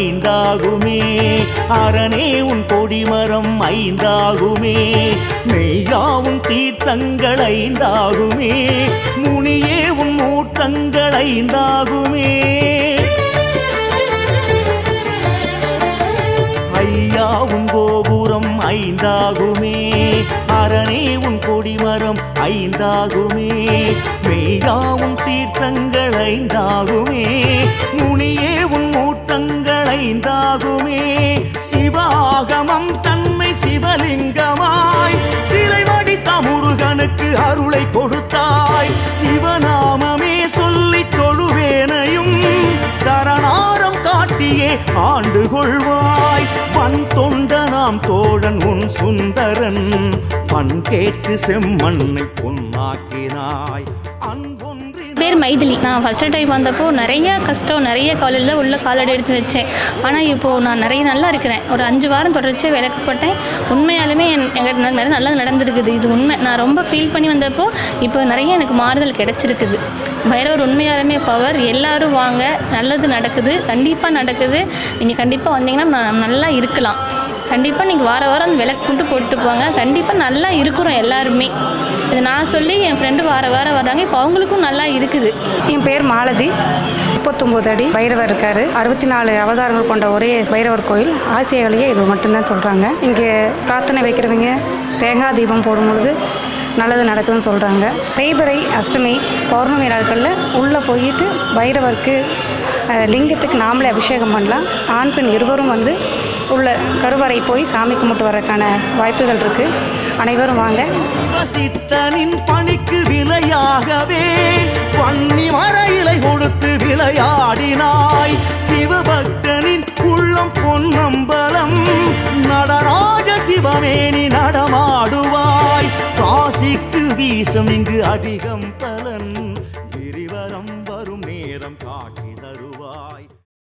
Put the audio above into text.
ஐந்தாகுமே. அரணே உன் கொடிமரம் ஐந்தாகுமே. மெய்யாவும் தீர்த்தங்கள் ஐந்தாகுமே. முனியே உன் மூர்த்தங்கள் ஐந்தாகுமே. ஐயா உன் கோபுரம் ஐந்தாகுமே. அரணே உன் கொடிமரம் ஐந்தாகுமே. மெய்யாவும் தீர்த்தங்கள் ஐந்தாகுமே. அருளை கொடுத்தாய். சிவநாமமே சொல்லி தொழுவேனையும் சரணாரம் காட்டியே ஆண்டு கொள்வாய். பண் தொண்ட நாம் தோழன் உன் சுந்தரன். பண் கேட்டு செம்மண்ணை பொன்னாக்கினாய். அன்பொன் பேர் மைதிலி. நான் ஃபஸ்ட்டு டைம் வந்தப்போ நிறைய கஷ்டம் நிறைய காலையில் தான் உள்ள காலடி எடுத்து வச்சேன். ஆனால் இப்போது நான் நிறைய நல்லா இருக்கிறேன். ஒரு அஞ்சு வாரம் தொடர்ச்சியாக விளக்கப்பட்டேன் உண்மையாலுமே என் நிறைய நல்லது நடந்திருக்குது. இது உண்மை. நான் ரொம்ப ஃபீல் பண்ணி வந்தப்போ இப்போ நிறைய எனக்கு மாறுதல் கிடச்சிருக்குது. பைரவர் உண்மையாலுமே பவர் எல்லாரும் வாங்க. நல்லது நடக்குது. கண்டிப்பாக நடக்குது. நீங்கள் கண்டிப்பாக வந்தீங்கன்னா நான் நல்லா இருக்கலாம். கண்டிப்பாக நீங்கள் வார வாரம் அந்த விளக்கு கொண்டு போட்டு போங்க. கண்டிப்பாக நல்லா இருக்கிறோம் எல்லாருமே. இது நான் சொல்லி என் ஃப்ரெண்டு வார வாரம் வர்றாங்க. இப்போ அவங்களுக்கும் நல்லா இருக்குது. என் பேர் மாலதி. முப்பத்தொம்போது அடி. பைரவர் இருக்கார். அறுபத்தி நாலு அவதாரங்கள் கொண்ட ஒரே பைரவர் கோயில். ஆசியாவிலேயே இது மட்டும்தான் சொல்கிறாங்க இங்கே பிரார்த்தனை வைக்கிறவங்க தேங்காய் தீபம் போடும்பொழுது நல்லது நடக்குதுன்னு சொல்கிறாங்க தேய்பிறை அஷ்டமி பௌர்ணமி நாட்களில் உள்ளே போயிட்டு பைரவருக்கு லிங்கத்துக்கு நாமளே அபிஷேகம் பண்ணலாம். ஆண் பெண் இருவரும் வந்து உள்ள கருவறை போய் சாமி கும்பிட்டு வரக்கான வாய்ப்புகள் இருக்குது அனைவரும் வாங்க. சித்தனின் பணிக்கு விலையாகவே பன்னி மர இலை கொடுத்து விளையாடினாய். சிவபக்தனின் உள்ளம் பொன்னம்பலம் நடராஜ சிவமேனி நடமாடுவாய். காசிக்கு வீசம் இங்கு அதிகம்